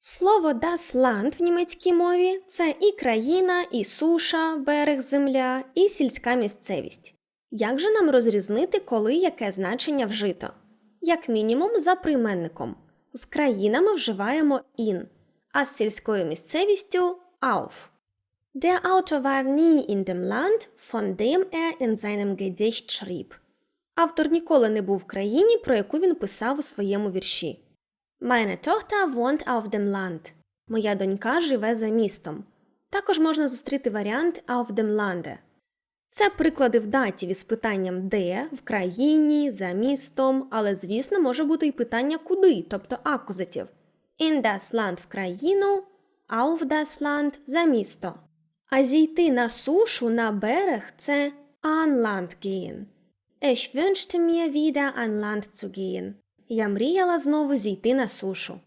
Слово das Land в німецькій мові це і країна, і суша, берег, земля, і сільська місцевість. Як же нам розрізнити, коли яке значення вжито? Як мінімум за прийменником. З країнами вживаємо in, а з сільською місцевістю auf. Der Autor war nie in dem Land, von dem er in seinem Gedicht schrieb. Автор ніколи не був в країні, про яку він писав у своєму вірші. Meine Tochter wohnt auf dem Land. Моя донька живе за містом. Також можна зустріти варіант auf dem Lande. Це приклади в датіві з питанням де, в країні, за містом, але, звісно, може бути і питання куди, тобто акузатив. In das Land в країну, auf das Land за місто. А зійти на сушу, на берег це an Land gehen. Ich wünschte mir wieder an Land zu gehen. Я мріяла знову зійти на сушу.